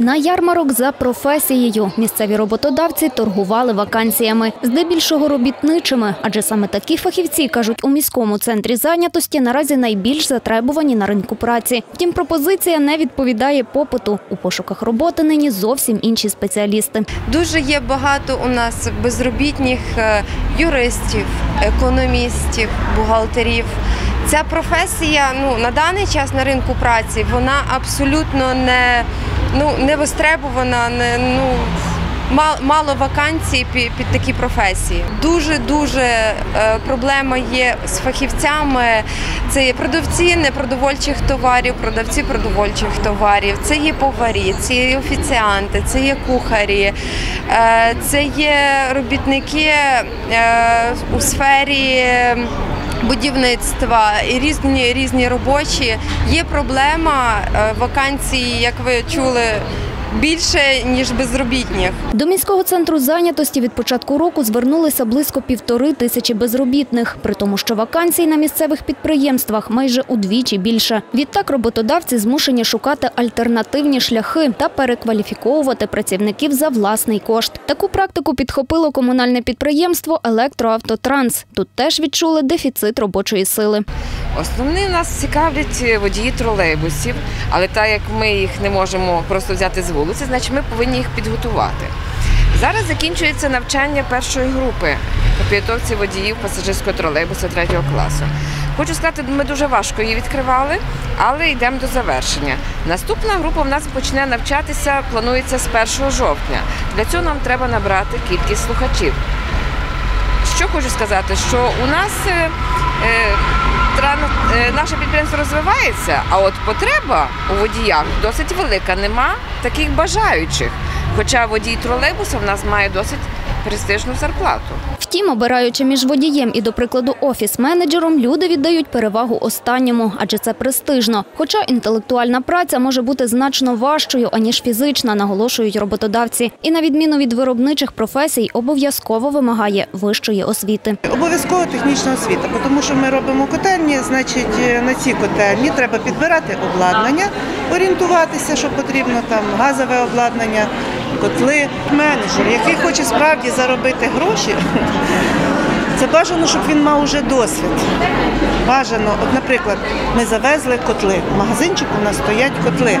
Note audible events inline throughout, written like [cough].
На ярмарок за професією місцеві роботодавці торгували вакансіями, здебільшого робітничими, адже саме такі фахівці кажуть у міському центрі зайнятості наразі найбільш затребувані на ринку праці. Втім, пропозиція не відповідає попиту. У пошуках роботи нині зовсім інші спеціалісти. Дуже є багато у нас безробітних е, юристів, економістів, бухгалтерів. Ця професія ну, на даний час на ринку праці вона абсолютно не, ну, не востребована, не, ну, мал- мало вакансій під, під такі професії. Дуже-дуже е, проблема є з фахівцями. Це є продавці непродовольчих товарів, продавці продовольчих товарів, це є поварі, це є офіціанти, це є кухарі, е, це є робітники е, у сфері. Будівництва і різні різні робочі. Є проблема е, вакансій, як ви чули, більше ніж безробітних. До міського центру зайнятості від початку року звернулися близько півтори тисячі безробітних, при тому, що вакансій на місцевих підприємствах майже удвічі більше. Відтак роботодавці змушені шукати альтернативні шляхи та перекваліфіковувати працівників за власний кошт. Таку практику підхопило комунальне підприємство Електроавтотранс. Тут теж відчули дефіцит робочої сили. Основні нас цікавлять е, водії тролейбусів, але так як ми їх не можемо просто взяти з вулиці, значить ми повинні їх підготувати. Зараз закінчується навчання першої групи підготовці водіїв пасажирського тролейбуса третього класу. Хочу сказати, ми дуже важко її відкривали, але йдемо до завершення. Наступна група в нас почне навчатися, планується з 1 жовтня. Для цього нам треба набрати кількість слухачів. Що хочу сказати, що у нас е, е, наше підприємство розвивається, а от потреба у водіях досить велика. Нема таких бажаючих. Хоча водій тролейбуса в нас має досить престижну зарплату. Втім, обираючи між водієм і, до прикладу, офіс-менеджером, люди віддають перевагу останньому, адже це престижно. Хоча інтелектуальна праця може бути значно важчою, аніж фізична, наголошують роботодавці. І на відміну від виробничих професій, обов'язково вимагає вищої освіти. Обов'язково технічна освіта, тому що ми робимо котельні, значить е, на ці котельні треба підбирати обладнання, орієнтуватися, що потрібно, там газове обладнання, котли. Менеджер, який хоче справді заробити гроші, це бажано, щоб він мав уже досвід. Бажано, от, наприклад, ми завезли котли. В магазинчику у нас стоять котли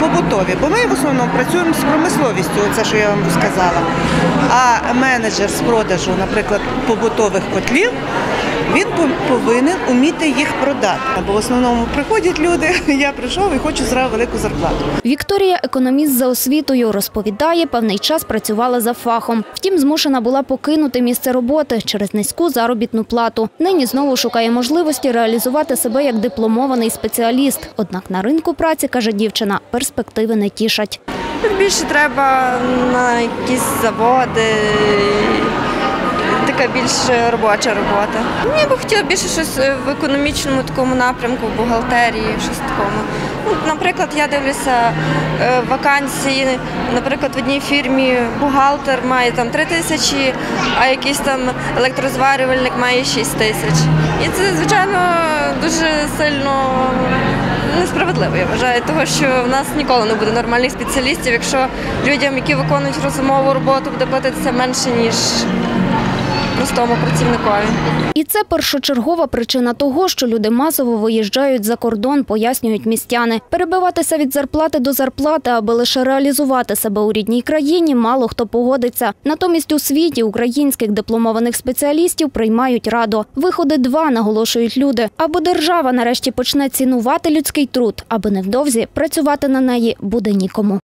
побутові, бо ми в основному працюємо з промисловістю, це що я вам розказала. А менеджер з продажу, наприклад, побутових котлів, він по- повинен уміти їх продати. Бо в основному приходять люди, [laughs] я прийшов і хочу зразу велику зарплату. Вікторія, економіст за освітою, розповідає, певний час працювала за фахом. Втім, змушена була покинути місце роботи через низьку заробітну плату. Нині знову шукає можливості реалізувати себе як дипломований спеціаліст. Однак на ринку праці, каже дівчина, перспективи не тішать. Більше треба на якісь заводи, така більш робоча робота. Я би хотіла більше щось в економічному такому напрямку, в бухгалтерії, щось такому. Ну, наприклад, я дивлюся е, вакансії, наприклад, в одній фірмі бухгалтер має там 3 тисячі, а якийсь там електрозварювальник має 6 тисяч. І це, звичайно, дуже сильно несправедливо, я вважаю, того що в нас ніколи не буде нормальних спеціалістів, якщо людям, які виконують розумову роботу, буде платитися менше, ніж простому працівникові. І це першочергова причина того, що люди масово виїжджають за кордон, пояснюють містяни. Перебиватися від зарплати до зарплати, аби лише реалізувати себе у рідній країні, мало хто погодиться. Натомість у світі українських дипломованих спеціалістів приймають радо. Виходи два, наголошують люди. Або держава нарешті почне цінувати людський труд, аби невдовзі працювати на неї буде нікому.